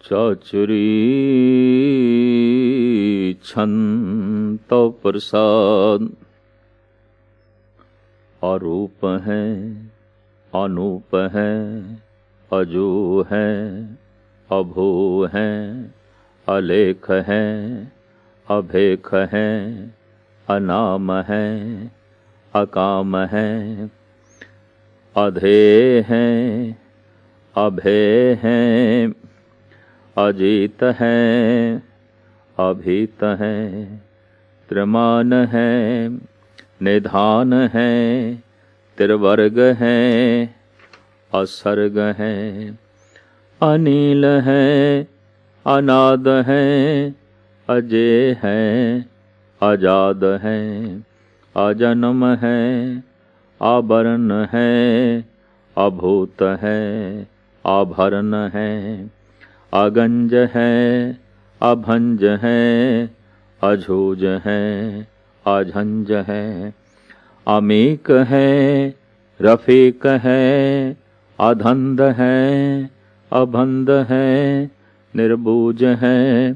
ਚਾਚਰੀ ਛੰਤ ਪ੍ਰਸਾਦ ਆਰੂਪ ਹੈ ਅਨੂਪ ਹੈ ਅਜੂ ਹੈ ਅਭੂ ਹੈ ਅਲੇਖ ਹੈ ਅਭੇਖ ਹੈ ਅਨਾਮ ਹੈ ਅਕਾਮ ਹੈ ਅਧੇ ਹੈ ਅਭੇ ਹੈ ਅਜੀਤ ਹੈ ਅਭੀਤ ਹੈ ਤ੍ਰਮਾਨ ਹੈ ਨਿਧਾਨ ਹੈ ਤਿਰਵਰਗ ਹੈ ਅਸਰਗ ਹੈ ਅਨੀਲ ਹੈ ਅਨਾਦ ਹੈ ਅਜੇ ਹੈ ਆਜ਼ਾਦ ਹੈ ਅਜਨਮ ਹੈ ਆਬਰਨ ਹੈ ਅਭੂਤ ਹੈ ਆਭਰਨ ਹੈ ਅਗੰਜ ਹੈ ਅਭੰਜ ਹੈ ਅਝੂਜ ਹੈ ਅਝੰਜ ਹੈ ਅਮੀਕ ਹੈ ਰਫੀਕ ਹੈ ਅਧੰਦ ਹੈ ਅਭੰਦ ਹੈ ਨਿਰਬੂਜ ਹੈ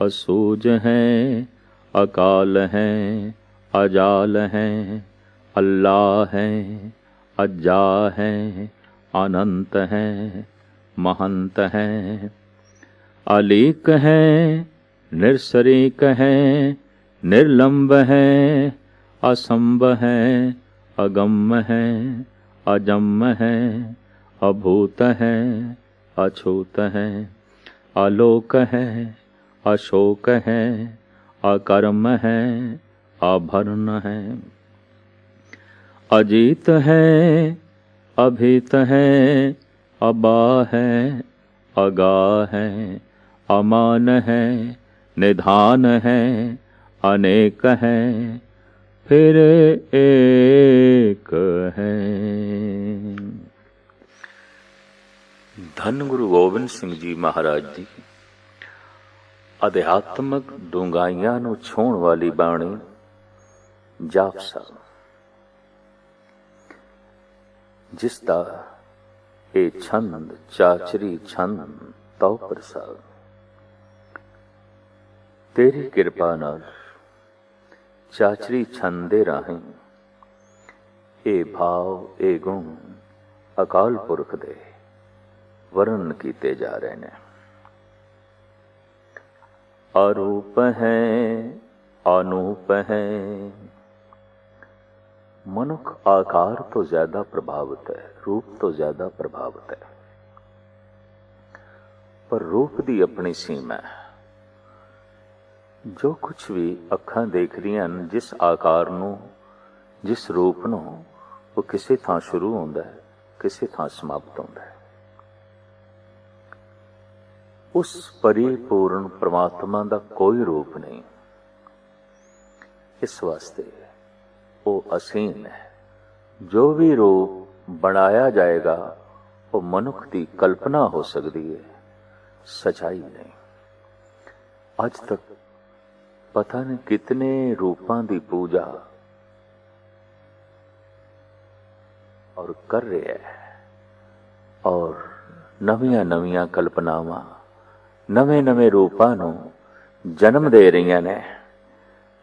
ਅਸੂਜ ਹੈ ਅਕਾਲ ਹੈ ਅਜਾਲ ਹੈ ਅੱਲਾ ਹੈ ਅਜਾ ਹੈ ਅਨੰਤ ਹੈ ਮਹੰਤ ਹੈ ਅਲੀਕ ਹੈ ਨਿਰਸਰੀਕ ਹੈ ਨਿਰਲੰਬ ਹੈ ਅਸੰਭ ਹੈ ਅਗੰਮ ਹੈ ਅਜੰਮ ਹੈ ਅਭੂਤ ਹੈ ਅਛੂਤ ਹੈ ਆਲੋਕ ਹੈ ਅਸ਼ੋਕ ਹੈ ਅਕਰਮ ਹੈ ਆਭਰਨ ਹੈ ਅਜੀਤ ਹੈ ਅਭੀਤ ਹੈ ਅਬਾ ਹੈ ਅਗਾ ਹੈ ਅਮਾਨ ਹੈ, ਨਿਧਾਨ ਹੈ, ਅਨੇਕ ਹੈ, ਫਿਰ ਏਕ ਹੈ। ਧੰਨ ਗੁਰੂ ਗੋਬਿੰਦ ਸਿੰਘ ਜੀ ਮਹਾਰਾਜ ਜੀ, ਅਧਿਆਤਮਕ ਡੂੰਘਾਈਆਂ ਨੂੰ ਛੋਣ ਵਾਲੀ ਬਾਣੀ ਜਾਪ ਸਾਹਿਬ ਜਿਸ ਦਾ ਇਹ ਛੰਦ ਚਾਚਰੀ ਛੰਦ ਤਉ ਪ੍ਰਸਾਦ। ਤੇਰੀ ਕਿਰਪਾ ਨਾਲ ਚਾਚਰੀ ਛੰਦ ਦੇ ਰਾਹੀਂ ਇਹ ਭਾਵ ਇਹ ਗੁਣ ਅਕਾਲ ਪੁਰਖ ਦੇ ਵਰਨ ਕੀਤੇ ਜਾ ਰਹੇ ਨੇ। ਅਰੂਪ ਹੈ, ਅਨੂਪ ਹੈ, ਮਨੁੱਖ ਆਕਾਰ ਤੋਂ ਜ਼ਿਆਦਾ ਪ੍ਰਭਾਵਿਤ ਹੈ, ਰੂਪ ਤੋਂ ਜ਼ਿਆਦਾ ਪ੍ਰਭਾਵਿਤ ਹੈ। ਪਰ ਰੂਪ ਦੀ ਆਪਣੀ ਸੀਮਾ ਹੈ। ਜੋ ਕੁਝ ਵੀ ਅੱਖਾਂ ਦੇਖਦੀਆਂ ਹਨ, ਜਿਸ ਆਕਾਰ ਨੂੰ, ਜਿਸ ਰੂਪ ਨੂੰ, ਉਹ ਕਿਸੇ ਥਾਂ ਸ਼ੁਰੂ ਹੁੰਦਾ ਹੈ, ਕਿਸੇ ਥਾਂ ਸਮਾਪਤ ਹੁੰਦਾ ਹੈ। ਉਸ ਪਰਿਪੂਰਨ ਪ੍ਰਮਾਤਮਾ ਦਾ ਕੋਈ ਰੂਪ ਨਹੀਂ। ਇਸ ਵਾਸਤੇ ਉਹ ਅਸੀਮ ਹੈ। ਜੋ ਵੀ ਰੂਪ ਬਣਾਇਆ ਜਾਏਗਾ, ਉਹ ਮਨੁੱਖ ਦੀ ਕਲਪਨਾ ਹੋ ਸਕਦੀ ਹੈ। ਸਚਾਈ ਨਹੀਂ। ਅੱਜ ਤੱਕ ਪਤਾ ਨਹੀਂ ਕਿਤਨੇ ਰੂਪਾਂ ਦੀ ਪੂਜਾ ਔਰ ਕਰ ਰਿਹਾ ਹੈ। ਔਰ ਨਵੀਆਂ ਨਵੀਆਂ ਕਲਪਨਾਵਾਂ, ਨਵੇਂ ਨਵੇਂ ਰੂਪਾਂ ਨੂੰ ਜਨਮ ਦੇ ਰਹੀਆਂ ਨੇ।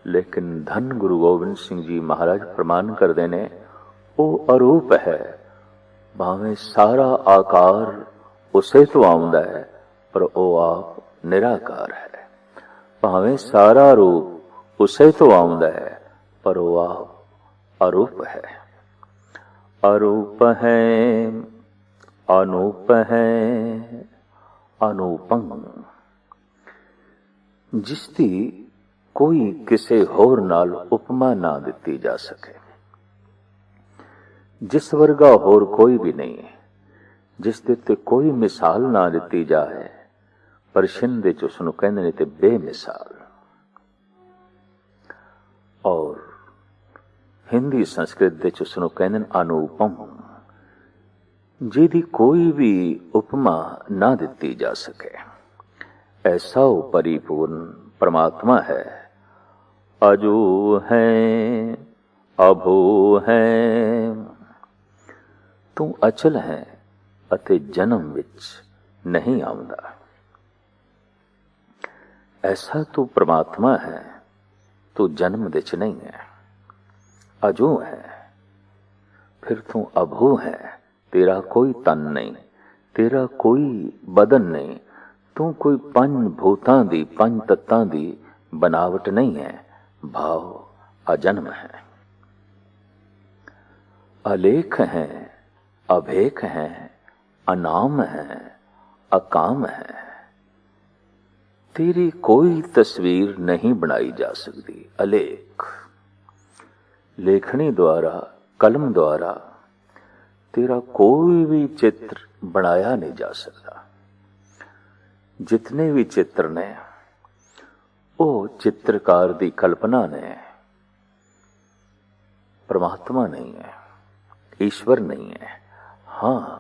ਲੇਕਿਨ ਧੰਨ ਗੁਰੂ ਗੋਬਿੰਦ ਸਿੰਘ ਜੀ ਮਹਾਰਾਜ ਪ੍ਰਮਾਨ ਕਰਦੇ ਨੇ, ਉਹ ਅਰੂਪ ਹੈ। ਭਾਵੇਂ ਸਾਰਾ ਆਕਾਰ ਉਸੇ ਤੋਂ ਆਉਂਦਾ ਹੈ, ਪਰ ਉਹ ਆਪ ਨਿਰਾਕਾਰ ਹੈ। ਭਾਵੇਂ ਸਾਰਾ ਰੂਪ ਉਸੇ ਤੋਂ ਆਉਂਦਾ ਹੈ, ਪਰ ਉਹ ਆਪ ਅਰੂਪ ਹੈ। ਅਰੂਪ ਹੈ, ਅਨੂਪ ਹੈ, ਅਨੂਪੰ। ਜਿਸ ਦੀ ਕੋਈ ਕਿਸੇ ਹੋਰ ਨਾਲ ਉਪਮਾ ਨਾ ਦਿੱਤੀ ਜਾ ਸਕੇ। ਜਿਸ ਵਰਗਾ ਹੋਰ ਕੋਈ ਵੀ ਨਹੀਂ, ਜਿਸ ਦੇ ਤੇ ਕੋਈ ਮਿਸਾਲ ਨਾ ਦਿੱਤੀ ਜਾਏ ਪਰ ਸ਼ਿੰਦੇ ਚ ਉਸ ਨੂੰ ਕਹਿੰਦੇ ਨੇ ਤੇ ਬੇਮਿਸਾਲ। ਔਰ ਹਿੰਦੀ ਸੰਸਕ੍ਰਿਤ ਦੇ ਚ ਉਸ ਨੂੰ ਕਹਿੰਦੇ ਨੇ ਅਨੂਪਮ, ਜਿਹਦੀ ਕੋਈ ਵੀ ਉਪਮਾ ਨਾ ਦਿੱਤੀ ਜਾ ਸਕੇ। ਐਸਾ ਉਹ ਪਰਿਪੂਰਨ ਪਰਮਾਤਮਾ ਹੈ, ਅਜੂ ਹੈ, ਅਭੂ ਹੈ। ਤੂੰ ਅਚਲ ਹੈ ਅਤੇ ਜਨਮ ਵਿੱਚ ਨਹੀਂ ਆਉਂਦਾ। ऐसा तो परमात्मा है तो जन्म दिच नहीं है। अजो है, फिर तू अभो है, तेरा कोई तन नहीं, तेरा कोई बदन नहीं, तू कोई पंच भूतां दी पंच तत्तां दी बनावट नहीं है, भाव अजन्म है। अलेख है, अभेख है, अनाम है, अकाम है। ਤੇਰੀ ਕੋਈ ਤਸਵੀਰ ਨਹੀਂ ਬਣਾਈ ਜਾ ਸਕਦੀ। ਅਲੇਖ। ਲੇਖਣੀ ਦੁਆਰਾ, ਕਲਮ ਦੁਆਰਾ ਤੇਰਾ ਕੋਈ ਵੀ ਚਿੱਤਰ ਬਣਾਇਆ ਨਹੀਂ ਜਾ ਸਕਦਾ। ਜਿਤਨੇ ਵੀ ਚਿੱਤਰ ਨੇ, ਉਹ ਚਿੱਤਰਕਾਰ ਦੀ ਕਲਪਨਾ ਨੇ, ਪਰਮਾਤਮਾ ਨਹੀਂ ਹੈ, ਈਸ਼ਵਰ ਨਹੀਂ ਹੈ। ਹਾਂ,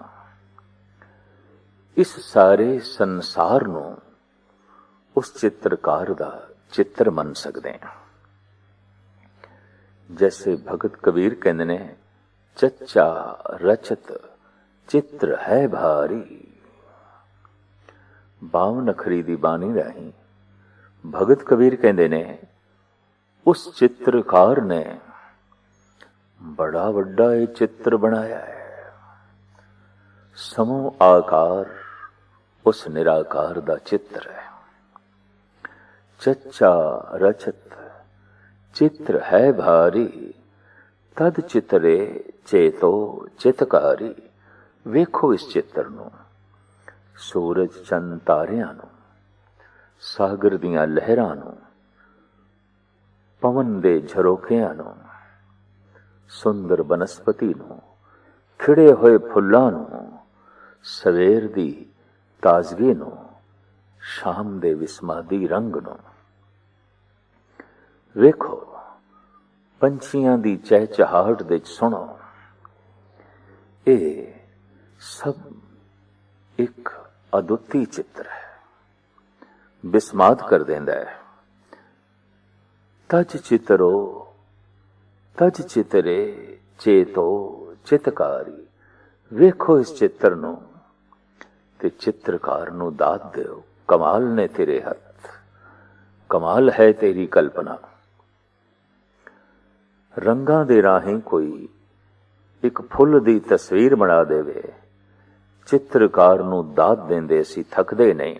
ਇਸ ਸਾਰੇ ਸੰਸਾਰ ਨੂੰ ਉਸ ਚਿੱਤਰਕਾਰ ਦਾ ਚਿੱਤਰ ਮੰਨ ਸਕਦੇ ਹਾਂ ਜੈਸੇ ਭਗਤ ਕਬੀਰ ਕਹਿੰਦੇ ਨੇ ਚੱਚਾ ਰਚਤ ਚਿੱਤਰ ਹੈ ਭਾਰੀ ਬਾਵਨ ਅਖਰੀ ਦੀ ਬਾਣੀ ਰਾਹੀਂ ਭਗਤ ਕਬੀਰ ਕਹਿੰਦੇ ਨੇ ਉਸ ਚਿੱਤਰਕਾਰ ਨੇ ਬੜਾ ਵੱਡਾ ਇਹ ਚਿੱਤਰ ਬਣਾਇਆ ਹੈ ਸਮੂਹ ਆਕਾਰ ਉਸ ਨਿਰਾਕਾਰ ਦਾ ਚਿੱਤਰ ਹੈ ਚੱਚਾ ਰਚਤ ਚਿੱਤਰ ਹੈ ਭਾਰੀ ਤਦ ਚਿਤਰੇ ਚੇਤੋ ਚਿਤਕਾਰੀ ਵੇਖੋ ਇਸ ਚਿੱਤਰ ਨੂੰ ਸੂਰਜ ਚੰਨ ਤਾਰਿਆਂ ਨੂੰ ਸਾਗਰ ਦੀਆਂ ਲਹਿਰਾਂ ਨੂੰ ਪਵਨ ਦੇ ਝਰੋਖਿਆਂ ਨੂੰ ਸੁੰਦਰ ਬਨਸਪਤੀ ਨੂੰ ਖਿੜੇ ਹੋਏ ਫੁੱਲਾਂ ਨੂੰ ਸਵੇਰ ਦੀ ਤਾਜ਼ਗੀ ਨੂੰ ਸ਼ਾਮ ਦੇ ਵਿਸਮਾਦੀ ਰੰਗ ਨੂੰ ਵੇਖੋ, ਪੰਛੀਆਂ ਦੀ ਚਹਿਚਹਾਟ ਦੇ ਸੁਣੋ। ਇਹ ਸਭ ਇੱਕ ਅਦੁੱਤੀ ਚਿੱਤਰ ਹੈ। ਬਿਸਮਾਤ ਕਰ ਦਿੰਦਾ ਹੈ। ਤਜ ਚਿਤਰੋ, ਤਜ ਚਿਤਰੇ, ਚੇਤੋ, ਚਿਤਕਾਰੀ। ਵੇਖੋ ਇਸ ਚਿੱਤਰ ਨੂੰ ਤੇ ਚਿੱਤਰਕਾਰ ਨੂੰ ਦਾਤ ਦਿਓ। ਕਮਾਲ ਨੇ ਤੇਰੇ ਹੱਥ। ਕਮਾਲ ਹੈ ਤੇਰੀ ਕਲਪਨਾ। ਰੰਗਾਂ ਦੇ ਰਾਹੀਂ ਕੋਈ ਇੱਕ ਫੁੱਲ ਦੀ ਤਸਵੀਰ ਬਣਾ ਦੇਵੇ। ਚਿੱਤਰਕਾਰ ਨੂੰ ਦਾਤ ਦਿੰਦੇ ਸੀ ਥੱਕਦੇ ਨਹੀਂ,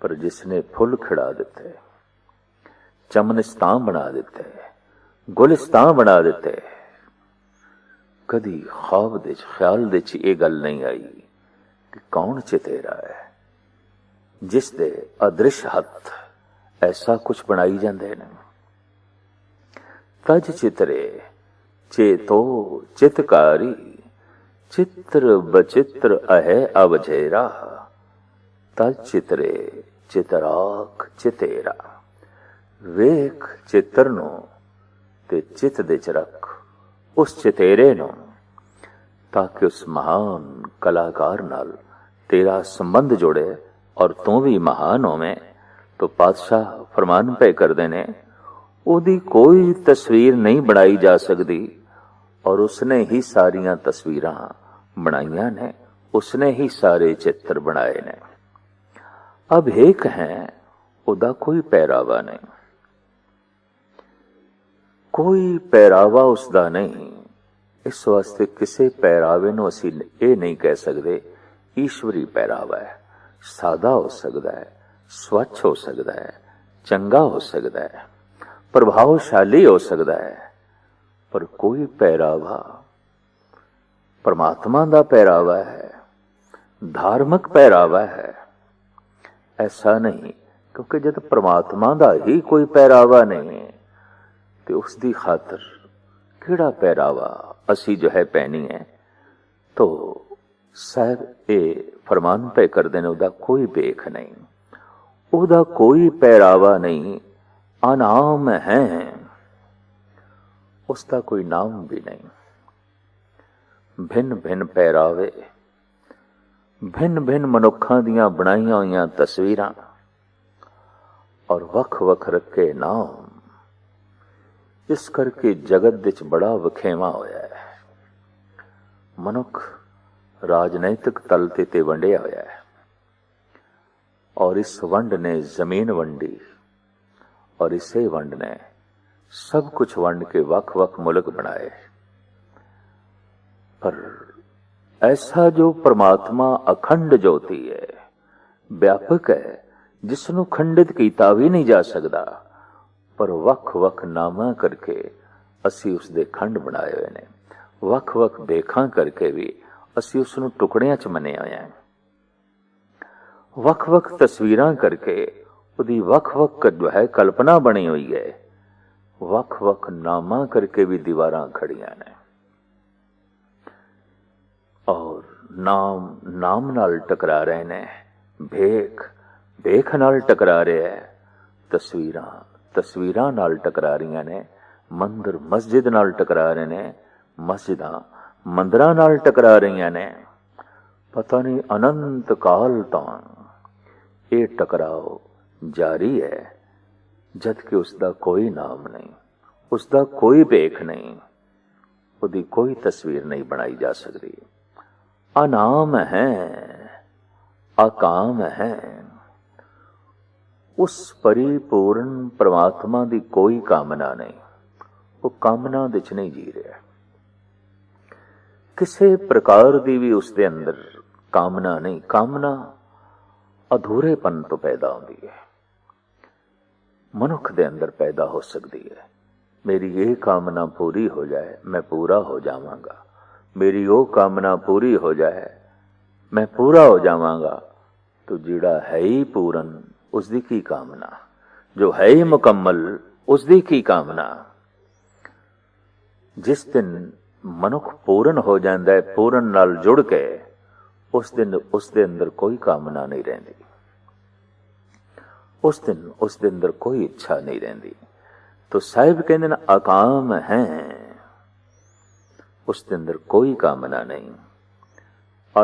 ਪਰ ਜਿਸ ਨੇ ਫੁੱਲ ਖਿੜਾ ਦਿੱਤੇ ਚਮਨਿਸਤਾਨ ਬਣਾ ਦਿੱਤੇ, ਗੁਲਿਸਤਾਂ ਬਣਾ ਦਿੱਤੇ, ਕਦੀ ਖਾਬ ਦੇ ਚ, ਖਿਆਲ ਦੇ ਚ ਇਹ ਗੱਲ ਨਹੀਂ ਆਈ ਕਿ ਕੌਣ ਚਿਤੇਰਾ ਹੈ ਜਿਸ ਦੇ ਅਦ੍ਰਿਸ਼ ਹੱਥ ਐਸਾ ਕੁਝ ਬਣਾਈ ਜਾਂਦੇ ਨੇ। ਤਜ ਚਿਤਰੇ, ਚੇਤੋ ਚਿਤਕਾਰੀ, ਚਿੱਤਰ ਬਚਿੱਤਰ ਅਹੈ ਅਵਝੇਰਾ। ਤਜ ਚਿਤਰੇ, ਚਿਤਰਾਖ ਚਿਤੇਰਾ। ਵੇਖ ਚਿੱਤਰ ਨੂੰ ਤੇ ਚਿੱਤ ਦੇ ਚ ਰੱਖ ਉਸ ਚਿਤੇਰੇ ਨੂੰ, ਤਾਂ ਕਿ ਉਸ ਮਹਾਨ ਕਲਾਕਾਰ ਨਾਲ ਤੇਰਾ ਸੰਬੰਧ ਜੁੜੇ ਔਰ ਤੂੰ ਵੀ ਮਹਾਨ ਹੋਵੇਂ, ਤੋ ਪਾਤਸ਼ਾਹ ਫਰਮਾਨ ਪਏ ਕਰਦੇ ਨੇ ਉਹਦੀ ਕੋਈ ਤਸਵੀਰ ਨਹੀਂ ਬਣਾਈ ਜਾ ਸਕਦੀ। ਔਰ ਉਸਨੇ ਹੀ ਸਾਰੀਆਂ ਤਸਵੀਰਾਂ ਬਣਾਈਆਂ ਨੇ। ਉਸਨੇ ਹੀ ਸਾਰੇ ਚਿੱਤਰ ਬਣਾਏ ਨੇ। ਅਬ ਇੱਕ ਹੈ, ਉਹਦਾ ਕੋਈ ਪਹਿਰਾਵਾ ਨਹੀਂ। ਕੋਈ ਪਹਿਰਾਵਾ ਉਸਦਾ ਨਹੀਂ। ਇਸ ਵਾਸਤੇ ਕਿਸੇ ਪਹਿਰਾਵੇ ਨੂੰ ਅਸੀਂ ਇਹ ਨਹੀਂ ਕਹਿ ਸਕਦੇ, ਈਸ਼ਵਰੀ ਪਹਿਰਾਵਾ ਹੈ। ਸਾਦਾ ਹੋ ਸਕਦਾ ਹੈ, ਸਵੱਛ ਹੋ ਸਕਦਾ ਹੈ, ਚੰਗਾ ਹੋ ਸਕਦਾ ਹੈ। ਪ੍ਰਭਾਵਸ਼ਾਲੀ ਹੋ ਸਕਦਾ ਹੈ। ਪਰ ਕੋਈ ਪਹਿਰਾਵਾ, ਪਰਮਾਤਮਾ ਦਾ ਪਹਿਰਾਵਾ ਹੈ, ਧਾਰਮਿਕ ਪਹਿਰਾਵਾ ਹੈ। ਐਸਾ ਨਹੀਂ, ਕਿਉਂਕਿ ਜਦ ਪ੍ਰਮਾਤਮਾ ਦਾ ਹੀ ਕੋਈ ਪਹਿਰਾਵਾ ਨਹੀਂ, ਤੇ ਉਸ ਦੀ ਖਾਤਰ ਕਿਹੜਾ ਪਹਿਰਾਵਾ ਅਸੀਂ ਜੋ ਹੈ ਪਹਿਨੀ ਹੈ? ਤੋ ਸਾਹਿਬ ਇਹ ਫਰਮਾਨ ਪੈ ਕਰਦੇ ਨੇ, ਉਹਦਾ ਕੋਈ ਵੇਖ ਨਹੀਂ। ਉਹਦਾ ਕੋਈ ਪਹਿਰਾਵਾ ਨਹੀਂ ਅਨਾਮ ਹੈ ਉਸ ਦਾ ਕੋਈ ਨਾਮ ਵੀ ਨਹੀਂ ਭਿੰਨ ਭਿੰਨ ਪਹਿਰਾਵੇ ਭਿੰਨ ਭਿੰਨ ਮਨੁੱਖਾਂ ਦੀਆਂ ਬਣਾਈਆਂ ਹੋਈਆਂ ਤਸਵੀਰਾਂ ਔਰ ਵੱਖ ਵੱਖ ਰੱਖੇ ਨਾਮ ਇਸ ਕਰਕੇ ਜਗਤ ਵਿੱਚ ਬੜਾ ਵਖੇਵਾ ਹੋਇਆ ਹੈ ਮਨੁੱਖ ਰਾਜਨੈਤਿਕ ਤਲ ਤੇ ਤੇ ਵੰਡਿਆ ਹੋਇਆ ਹੈ और इस वंड ने जमीन वंडी ਔਰ ਇਸੇ ਵੰਡ ਨੇ ਸਭ ਕੁਝ ਵੰਡ ਕੇ ਵੱਖ-ਵੱਖ ਮੁਲਕ ਬਣਾਏ। ਪਰ ਐਸਾ ਜੋ ਪ੍ਰਮਾਤਮਾ ਅਖੰਡ ਜੋਤੀ ਹੈ, ਵਿਆਪਕ ਹੈ ਜਿਸ ਨੂੰ ਖੰਡਿਤ ਕੀਤਾ ਵੀ ਨਹੀਂ ਜਾ ਸਕਦਾ, ਪਰ ਵੱਖ-ਵੱਖ ਨਾਮਾਂ ਕਰਕੇ ਅਸੀਂ ਉਸ ਦੇ ਖੰਡ ਬਣਾਏ ਹੋਏ ਨੇ। ਵੱਖ-ਵੱਖ ਦੇਖਾਂ ਕਰਕੇ ਵੀ ਅਸੀਂ ਉਸ ਨੂੰ ਟੁਕੜਿਆਂ 'ਚ ਮੰਨਿਆ ਹੋਇਆ ਹੈ। ਵੱਖ-ਵੱਖ ਤਸਵੀਰਾਂ ਕਰਕੇ ਉਹਦੀ ਵੱਖ-ਵੱਖ ਜੋ ਹੈ, ਕਲਪਨਾ ਬਣੀ ਹੋਈ ਹੈ। ਵੱਖ-ਵੱਖ ਨਾਮਾਂ ਕਰਕੇ ਵੀ ਦੀਵਾਰਾਂ ਖੜੀਆਂ ਨੇ। ਔਰ ਨਾਮ ਨਾਮ ਨਾਲ ਟਕਰਾ ਰਹੇ ਨੇ। ਭੇਖ ਭੇਖ ਨਾਲ ਟਕਰਾ ਰਿਹਾ ਹੈ। ਤਸਵੀਰਾਂ ਤਸਵੀਰਾਂ ਨਾਲ ਟਕਰਾ ਰਹੀਆਂ ਨੇ। ਮੰਦਰ, ਮਸਜਿਦ ਨਾਲ ਟਕਰਾ ਰਹੇ ਨੇ। ਮਸਜਿਦਾਂ, ਮੰਦਰਾਂ ਨਾਲ ਟਕਰਾ ਰਹੀਆਂ ਨੇ। ਪਤਾ ਨਹੀਂ ਅਨੰਤ ਕਾਲ ਤੋਂ ਇਹ ਟਕਰਾਓ। ਜਾਰੀ ਹੈ, ਜਦ ਕਿ ਉਸ ਦਾ ਕੋਈ ਨਾਮ ਨਹੀਂ ਉਸ ਦਾ ਕੋਈ ਭੇਖ ਨਹੀਂ, ਉਹਦੀ ਕੋਈ ਤਸਵੀਰ ਨਹੀਂ ਬਣਾਈ ਜਾ ਸਕਦੀ। ਅਨਾਮ ਹੈ ਅਕਾਮ ਹੈ। ਉਸ ਪਰਿਪੂਰਨ ਪ੍ਰਮਾਤਮਾ ਦੀ ਕੋਈ ਕਾਮਨਾ ਨਹੀਂ, ਉਹ ਕਾਮਨਾ ਵਿੱਚ ਨਹੀਂ ਜੀ ਰਿਹਾ। ਕਿਸੇ ਪ੍ਰਕਾਰ ਦੀ ਵੀ ਉਸ ਦੇ ਅੰਦਰ ਕਾਮਨਾ ਨਹੀਂ, ਕਾਮਨਾ ਅਧੂਰੇਪਨ ਤੋਂ ਪੈਦਾ ਹੁੰਦੀ ਹੈ। ਮਨੁੱਖ ਦੇ ਅੰਦਰ ਪੈਦਾ ਹੋ ਸਕਦੀ ਹੈ। ਮੇਰੀ ਇਹ ਕਾਮਨਾ ਪੂਰੀ ਹੋ ਜਾਏ, ਮੈਂ ਪੂਰਾ ਹੋ ਜਾਵਾਂਗਾ। ਮੇਰੀ ਉਹ ਕਾਮਨਾ ਪੂਰੀ ਹੋ ਜਾਏ, ਮੈਂ ਪੂਰਾ ਹੋ ਜਾਵਾਂਗਾ। तो ਜਿਹੜਾ ਹੈ ਹੀ ਪੂਰਨ ਉਸ ਦੀ ਕੀ ਕਾਮਨਾ? ਜੋ ਹੈ ਹੀ ਮੁਕੰਮਲ ਉਸ ਦੀ ਕੀ ਕਾਮਨਾ? ਜਿਸ ਦਿਨ ਮਨੁੱਖ ਪੂਰਨ ਹੋ ਜਾਂਦਾ ਹੈ, ਪੂਰਨ ਨਾਲ ਜੁੜ ਕੇ, ਉਸ ਦਿਨ ਉਸ ਦੇ ਅੰਦਰ ਕੋਈ ਕਾਮਨਾ ਨਹੀਂ ਰਹਿੰਦੀ। ਉਸ ਦਿਨ, ਉਸ ਦੇ ਅੰਦਰ ਕੋਈ ਇੱਛਾ ਨਹੀਂ ਰਹਿੰਦੀ। ਤੋ ਸਾਹਿਬ ਕਹਿੰਦੇ ਨੇ ਆਕਾਮ ਹੈ। ਉਸ ਦੇ ਅੰਦਰ ਕੋਈ ਕਾਮਨਾ ਨਹੀਂ।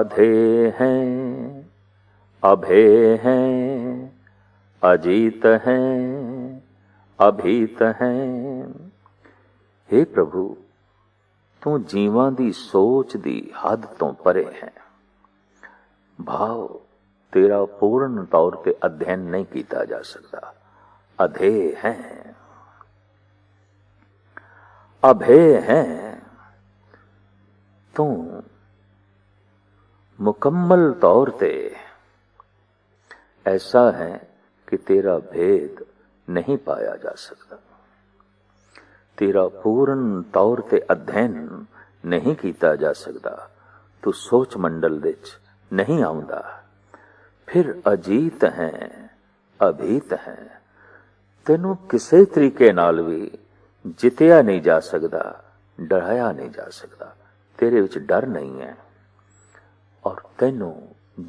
ਅਧੇ ਹੈ, ਅਭੇ ਹੈ, ਅਜੀਤ ਹੈ, ਅਭੀਤ ਹੈ। हे ਪ੍ਰਭੂ, ਤੂੰ ਜੀਵਾਂ ਦੀ ਸੋਚ ਦੀ ਹੱਦ ਤੋਂ ਪਰੇ ਹੈ। ਭਾਵ ਤੇਰਾ ਪੂਰਨ ਤੌਰ ਤੇ ਅਧਿਐਨ ਨਹੀਂ ਕੀਤਾ ਜਾ ਸਕਦਾ ਅਧੇ ਹੈ ਅਭੇ ਹੈ ਤੂੰ ਮੁਕੰਮਲ ਤੌਰ ਤੇ ऐसा है कि तेरा भेद नहीं पाया जा सकता तेरा पूर्ण तौर ਤੇ ਅਧਿਐਨ ਨਹੀਂ ਕੀਤਾ ਜਾ ਸਕਦਾ ਤੂੰ ਸੋਚ ਮੰਡਲ ਵਿੱਚ ਨਹੀਂ ਆਉਂਦਾ ਫਿਰ ਅਜੀਤ ਹੈ ਅਭੀਤ ਹੈ ਤੈਨੂੰ ਕਿਸੇ ਤਰੀਕੇ ਨਾਲ ਵੀ ਜਿੱਤਿਆ ਨਹੀਂ ਜਾ ਸਕਦਾ ਡਰਾਇਆ ਨਹੀਂ ਜਾ ਸਕਦਾ ਤੇਰੇ ਵਿੱਚ ਡਰ ਨਹੀਂ ਹੈ ਔਰ ਤੈਨੂੰ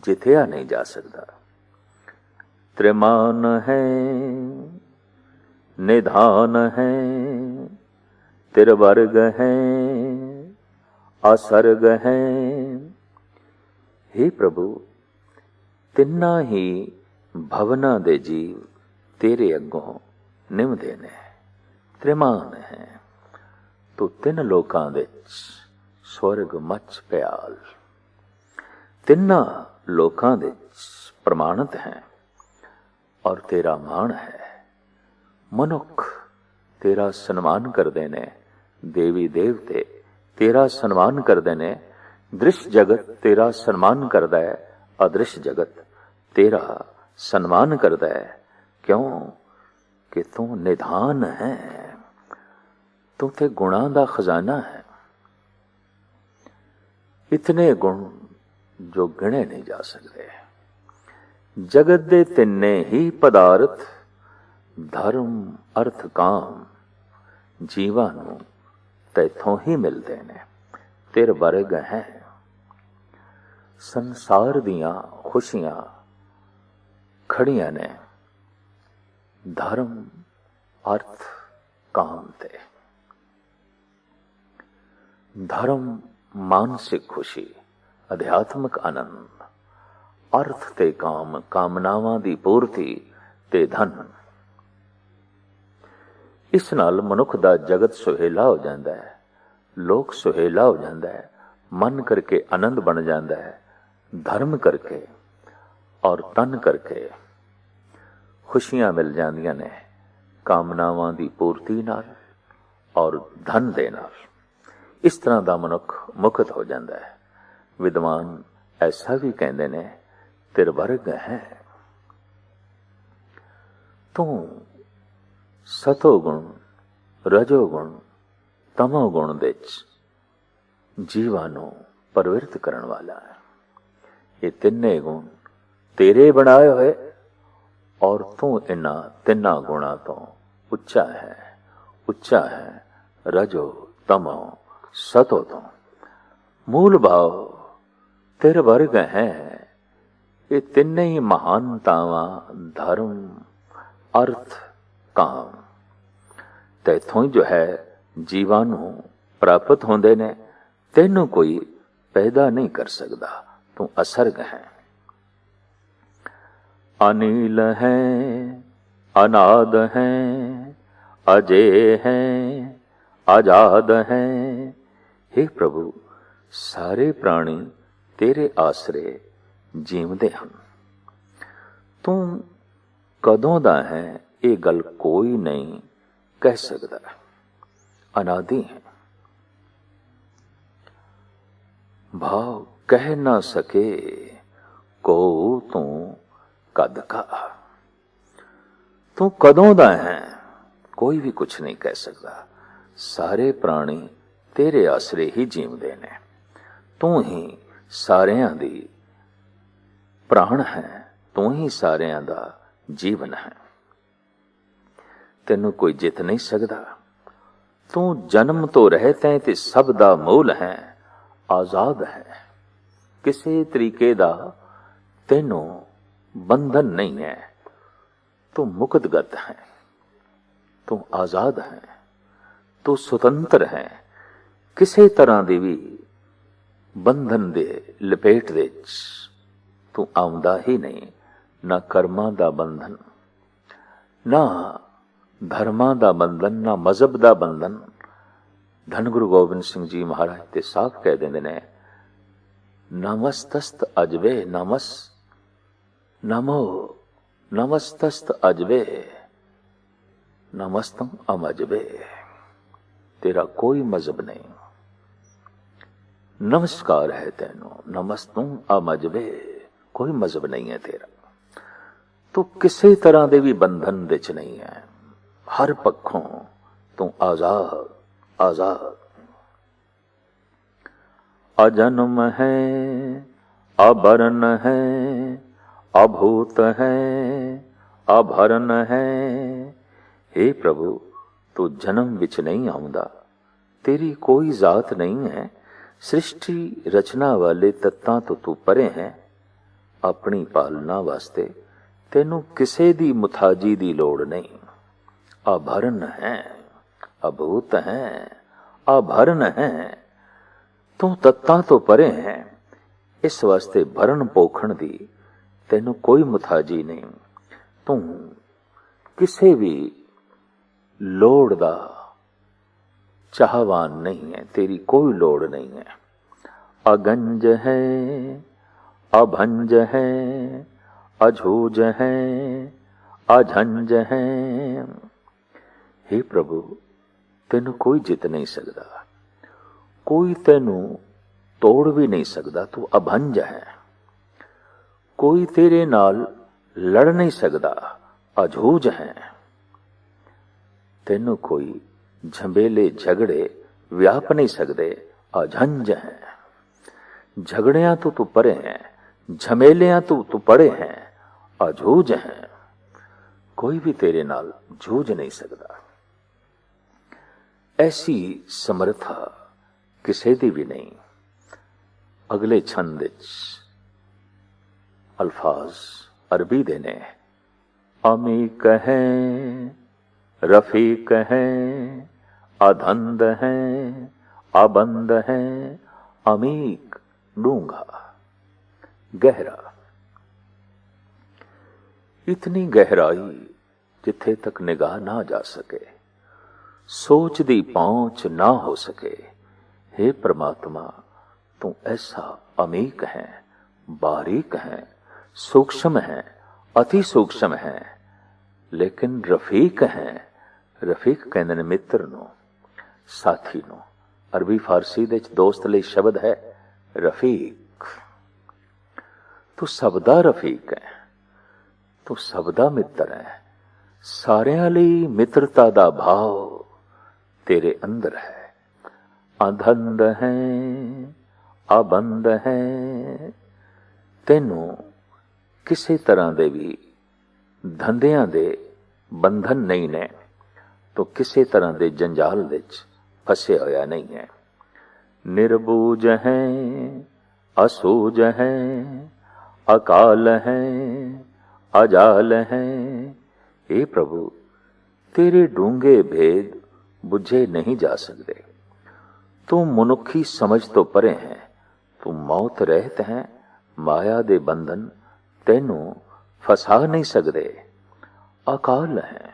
ਜਿੱਤਿਆ ਨਹੀਂ ਜਾ ਸਕਦਾ त्रिमान है निधान है तिरवर्ग है असर्ग है हे प्रभु ਤਿੰਨਾਂ ਹੀ ਭਵਨਾ ਦੇ ਜੀਵ ਤੇਰੇ ਅੱਗੋਂ ਨਿਮਦੇ ਨੇ, ਤ੍ਰਿਮਾਨ ਹੈ। ਤੂੰ ਤਿੰਨ ਲੋਕਾਂ ਵਿੱਚ ਸਵਰਗ ਮੱਚ ਪਿਆਲ। ਤਿੰਨਾਂ ਲੋਕਾਂ ਦੇ ਪ੍ਰਮਾਣਿਤ ਹੈ ਔਰ ਤੇਰਾ ਮਾਣ ਹੈ। ਮਨੁੱਖ ਤੇਰਾ ਸਨਮਾਨ ਕਰਦੇ ਨੇ, ਦੇਵੀ ਦੇਵਤੇ ਤੇਰਾ ਸਨਮਾਨ ਕਰਦੇ ਨੇ, ਦ੍ਰਿਸ਼ ਜਗਤ ਤੇਰਾ ਸਨਮਾਨ ਕਰਦਾ ਹੈ। ਅਦ੍ਰਿਸ਼ ਜਗਤ, ਤੇਰਾ ਸਨਮਾਨ ਕਰਦਾ ਹੈ। ਕਿਉਂ? ਕਿ ਤੂੰ ਨਿਧਾਨ ਹੈ। ਤੂੰ ਤੇ ਗੁਣਾਂ ਦਾ ਖਜ਼ਾਨਾ ਹੈ। ਇਤਨੇ ਗੁਣ ਜੋ ਗਿਣੇ ਨਹੀਂ ਜਾ ਸਕਦੇ। ਜਗਤ ਦੇ ਤਿੰਨੇ ਹੀ ਪਦਾਰਥ, ਧਰਮ, ਅਰਥ, ਕਾਮ, ਜੀਵਾਂ ਨੂੰ ਤੈਥੋਂ ਹੀ ਮਿਲਦੇ ਨੇ। ਤੇਰੇ ਵਰਗ ਹੈ। ਸੰਸਾਰ ਦੀਆਂ ਖੁਸ਼ੀਆਂ ਖੜੀਆਂ ਨੇ ਧਰਮ, ਅਰਥ, ਕਾਮ ਤੇ। ਧਰਮ, ਮਾਨਸਿਕ ਖੁਸ਼ੀ, ਅਧਿਆਤਮਿਕ ਆਨੰਦ, ਅਰਥ ਤੇ ਕਾਮ, ਕਾਮਨਾਵਾਂ ਦੀ ਪੂਰਤੀ ਤੇ ਧਨ। ਇਸ ਨਾਲ ਮਨੁੱਖ ਦਾ ਜਗਤ ਸੁਹੇਲਾ ਹੋ ਜਾਂਦਾ ਹੈ, ਲੋਕ ਸੁਹੇਲਾ ਹੋ ਜਾਂਦਾ ਹੈ, ਮਨ ਕਰਕੇ ਆਨੰਦ ਬਣ ਜਾਂਦਾ ਹੈ। ਧਰਮ ਕਰਕੇ ਔਰ ਤਨ ਕਰਕੇ ਖੁਸ਼ੀਆਂ ਮਿਲ ਜਾਂਦੀਆਂ ਨੇ ਕਾਮਨਾਵਾਂ ਦੀ ਪੂਰਤੀ ਨਾਲ ਔਰ ਧਨ ਦੇ ਨਾਲ। ਇਸ ਤਰ੍ਹਾਂ ਦਾ ਮਨੁੱਖ ਮੁਕਤ ਹੋ ਜਾਂਦਾ ਹੈ। ਵਿਦਵਾਨ ਐਸਾ ਵੀ ਕਹਿੰਦੇ ਨੇ ਤੇਰ ਵਰਗ ਹੈ। ਤੂੰ ਸਤੋ ਗੁਣ, ਰਜੋ ਗੁਣ, ਤਮੋ ਗੁਣ ਵਿੱਚ ਜੀਵਾਂ ਨੂੰ ਪਰਵਿਰਤ ਕਰਨ ਵਾਲਾ ਹੈ। ਇਹ ਤਿੰਨੇ ਗੁਣ ਤੇਰੇ ਬਣਾਏ ਹੋਏ ਔਰ ਤੂੰ ਇਹਨਾਂ ਤਿੰਨਾਂ ਗੁਣਾਂ ਤੋਂ ਉੱਚਾ ਹੈ ਉੱਚਾ ਹੈ, ਰਜੋ ਤਮੋ ਸਤੋ ਤੋਂ। ਮੂਲ ਭਾਵ ਤੇਰੇ ਵਰਗ ਹੈ ਇਹ ਤਿੰਨੇ ਹੀ ਮਹਾਨਤਾਵਾਂ ਧਰਮ, ਅਰਥ, ਕਾਮ। ਤੇ ਇਥੋਂ ਜੋ ਹੈ ਜੀਵਾਂ ਨੂੰ ਪ੍ਰਾਪਤ ਹੁੰਦੇ ਨੇ, ਤੈਨੂੰ ਕੋਈ ਪੈਦਾ ਨਹੀਂ ਕਰ ਸਕਦਾ। ਤੂੰ ਅਸਰਗ ਹੈ। ਅਨੀਲ ਹੈ, ਅਨਾਦ ਹੈ, ਅਜੇ ਹੈ, ਆਜ਼ਾਦ ਹੈ। हे ਪ੍ਰਭੂ, ਸਾਰੇ ਪ੍ਰਾਣੀ ਤੇਰੇ ਆਸਰੇ ਜੀਵਦੇ ਹਨ। ਤੂੰ ਕਦੋਂ ਦਾ ਹੈ, ਇਹ ਗੱਲ ਕੋਈ ਨਹੀਂ ਕਹਿ ਸਕਦਾ। ਅਨਾਦੀ ਹੈ। ਭਾਵ ਕਹਿ ਨਾ ਸਕੇ ਕੋ ਤੂੰ ਕਦ ਕਾ? ਤੂੰ ਕਦੋਂ ਦਾ ਹੈ? ਕੋਈ ਵੀ ਕੁਝ ਨਹੀਂ ਕਹਿ ਸਕਦਾ। ਸਾਰੇ ਪ੍ਰਾਣੀ ਤੇਰੇ ਆਸਰੇ ਹੀ ਜੀਵਦੇ ਨੇ। ਤੂੰ ਹੀ ਸਾਰਿਆਂ ਦੀ ਪ੍ਰਾਣ ਹੈ। ਤੂੰ ਹੀ ਸਾਰਿਆਂ ਦਾ ਜੀਵਨ ਹੈ। ਤੈਨੂੰ ਕੋਈ ਜਿੱਤ ਨਹੀਂ ਸਕਦਾ। ਤੂੰ ਜਨਮ ਤੋਂ ਰਹਿ ਹੈ ਤੇ ਸਭ ਦਾ ਮੂਲ ਹੈ। ਆਜ਼ਾਦ ਹੈ। ਕਿਸੇ ਤਰੀਕੇ ਦਾ ਤੈਨੂੰ ਬੰਧਨ ਨਹੀਂ ਹੈ। ਤੂੰ ਮੁਕਤਗਤ ਹੈ। ਤੂੰ ਆਜ਼ਾਦ ਹੈ। ਤੂੰ ਸੁਤੰਤਰ ਹੈ। ਕਿਸੇ ਤਰ੍ਹਾਂ ਦੀ ਵੀ ਬੰਧਨ ਦੇ ਲਪੇਟ ਵਿੱਚ ਤੂੰ ਆਉਂਦਾ ਹੀ ਨਹੀਂ। ਨਾ ਕਰਮਾਂ ਦਾ ਬੰਧਨ, ਨਾ ਧਰਮਾਂ ਦਾ ਬੰਧਨ, ਨਾ ਮਜ਼ਹਬ ਦਾ ਬੰਧਨ। ਧੰਨ ਗੁਰੂ ਗੋਬਿੰਦ ਸਿੰਘ ਜੀ ਮਹਾਰਾਜ ਤੇ ਸਾਫ਼ ਕਹਿ ਦਿੰਦੇ ਨੇ, ਨਮਸਤਸਤ ਅਜਵੇ ਨਮਸ, ਨਮੋ ਨਮਸਤਸਤ ਅਜਵੇ, ਨਮਸਤਮ ਅਮਜਵੇ, ਤੇਰਾ ਕੋਈ ਮਜ਼ਹਬ ਨਹੀਂ। ਨਮਸਕਾਰ ਹੈ ਤੈਨੂੰ, ਨਮਸਤਮ ਅਮਜਵੇ, ਕੋਈ ਮਜ਼ਹਬ ਨਹੀਂ ਹੈ ਤੇਰਾ। ਤੂੰ ਕਿਸੇ ਤਰ੍ਹਾਂ ਦੇ ਵੀ ਬੰਧਨ ਵਿੱਚ ਨਹੀਂ ਹੈ। ਹਰ ਪੱਖੋਂ ਤੂੰ ਆਜ਼ਾਦ ਆਜ਼ਾਦ। ਅਜਨਮ ਹੈ ਅਬਰਨ ਹੈ, ਅਭੂਤ ਹੈ, ਅਭਰਨ ਹੈ। हे ਪ੍ਰਭੂ, ਤੂੰ ਜਨਮ ਵਿੱਚ ਨਹੀਂ ਆਉਂਦਾ। ਤੇਰੀ ਕੋਈ ਜ਼ਾਤ ਨਹੀਂ ਹੈ। ਸ੍ਰਿਸ਼ਟੀ ਰਚਨਾ ਵਾਲੇ ਤੱਤਾਂ ਤੋਂ ਤੂੰ ਪਰੇ ਹੈ। ਆਪਣੀ ਪਾਲਣਾ ਵਾਸਤੇ ਤੈਨੂੰ ਕਿਸੇ ਦੀ ਮੁਤਾਜੀ ਦੀ ਲੋੜ ਨਹੀਂ। ਅਭਰਨ ਹੈ। ਅਭੂਤ ਹੈ ਆਭਰਨ ਹੈ ਤੂੰ ਤੱਤਾਂ ਤੋਂ ਪਰੇ ਹੈ ਇਸ ਵਾਸਤੇ ਭਰਨ ਪੋਖਣ ਦੀ ਤੈਨੂੰ ਕੋਈ ਮੁਤਾਜੀ ਨਹੀਂ ਤੂੰ ਕਿਸੇ ਵੀ ਲੋੜ ਦਾ ਚਾਹਵਾਨ ਨਹੀਂ ਹੈ ਤੇਰੀ ਕੋਈ ਲੋੜ ਨਹੀਂ ਹੈ ਅਗੰਜ ਹੈ ਅਭੰਜ ਹੈ ਅਝੂਜ ਹੈ ਅਝੰਜ ਹੈ हे ਪ੍ਰਭੂ ਤੈਨੂੰ ਕੋਈ ਜਿੱਤ ਨਹੀਂ ਸਕਦਾ। ਕੋਈ ਤੈਨੂੰ ਤੋੜ ਵੀ ਨਹੀਂ ਸਕਦਾ। ਤੂੰ ਅਭੰਜ ਹੈ। ਕੋਈ ਤੇਰੇ ਨਾਲ ਲੜ ਨਹੀਂ ਸਕਦਾ। ਅਝੂਜ ਹੈ। ਤੈਨੂੰ ਕੋਈ ਝੰਬੇਲੇ ਝਗੜੇ ਵਿਆਪ ਨਹੀਂ ਸਕਦੇ। ਅਝੰਜ ਹੈ। ਝਗੜਿਆਂ ਤੋਂ ਤੂੰ ਪਰੇ ਹੈ। ਝਮੇਲਿਆਂ ਤੋਂ ਤੂੰ ਪਰੇ ਹੈ। ਅਝੂਜ ਹੈ। ਕੋਈ ਵੀ ਤੇਰੇ ਨਾਲ ਜੂਝ ਨਹੀਂ ਸਕਦਾ। ਐਸੀ ਸਮਰਥਾ ਕਿਸੇ ਦੀ ਵੀ ਨਹੀਂ ਅਗਲੇ ਛੰਦ ਵਿੱਚ ਅਲਫਾਜ਼ ਅਰਬੀ ਦੇ ਨੇ ਅਮੀਕ ਹੈ ਰਫੀਕ ਹੈ ਅਧੰਦ ਹੈ ਅਬੰਦ ਹੈ ਅਮੀਕ ਡੂੰਘਾ ਗਹਿਰਾ ਇਤਨੀ ਗਹਿਰਾਈ ਜਿੱਥੇ ਤੱਕ ਨਿਗਾਹ ਨਾ ਜਾ ਸਕੇ ਸੋਚ ਦੀ ਪਹੁੰਚ ਨਾ ਹੋ ਸਕੇ। हे ਪ੍ਰਮਾਤਮਾ, ਤੂੰ ਐਸਾ ਅਮੀਕ ਹੈ, ਬਾਰੀਕ ਹੈ ਸੂक्ष्म ਹੈ, ਅਤੀ ਸੂक्ष्म ਹੈ, ਲੇਕਿਨ ਰਫੀਕ ਹੈ, ਰਫੀਕ ਕਹਿੰਦੇ ਨੇ ਮਿੱਤਰ ਨੂੰ, ਸਾਥੀ ਨੂੰ। ਅਰਬੀ ਫਾਰਸੀ ਦੇ ਵਿੱਚ ਦੋਸਤ ਲਈ ਸ਼ਬਦ ਹੈ ਰਫੀਕ। ਤੂੰ ਸਭ ਦਾ ਰਫੀਕ ਹੈ, ਤੂੰ ਸਭ ਦਾ ਮਿੱਤਰ ਹੈ, ਸਾਰਿਆਂ ਲਈ ਮਿੱਤਰਤਾ ਦਾ ਭਾਵ ਤੇਰੇ ਅੰਦਰ ਹੈ। ਅਧੰਦ ਹੈ ਅਬੰਦ ਹੈ। ਤੈਨੂੰ ਕਿਸੇ ਤਰ੍ਹਾਂ ਦੇ ਵੀ ਧੰਦਿਆਂ ਦੇ ਬੰਧਨ ਨਹੀਂ ਨੇ। ਤੂੰ ਕਿਸੇ ਤਰ੍ਹਾਂ ਦੇ ਜੰਜਾਲ ਵਿੱਚ ਫਸਿਆ ਹੋਇਆ ਨਹੀਂ ਹੈ। ਨਿਰਬੂਜ ਹੈ, ਅਸੂਜ ਹੈ, ਅਕਾਲ ਹੈ, ਅਜਾਲ ਹੈ। ਇਹ ਪ੍ਰਭੂ, ਤੇਰੇ ਡੂੰਘੇ ਭੇਦ ਬੁੱਝੇ ਨਹੀਂ ਜਾ ਸਕਦੇ। ਤੂੰ ਮਨੁੱਖੀ ਸਮਝ ਤੋਂ ਪਰੇ ਹੈ। ਤੂੰ ਮੌਤ ਰਹਿਤ ਹੈ। ਮਾਇਆ ਦੇ ਬੰਧਨ ਤੈਨੂੰ ਫਸਾ ਨਹੀਂ ਸਕਦੇ। ਅਕਾਲ ਹੈ।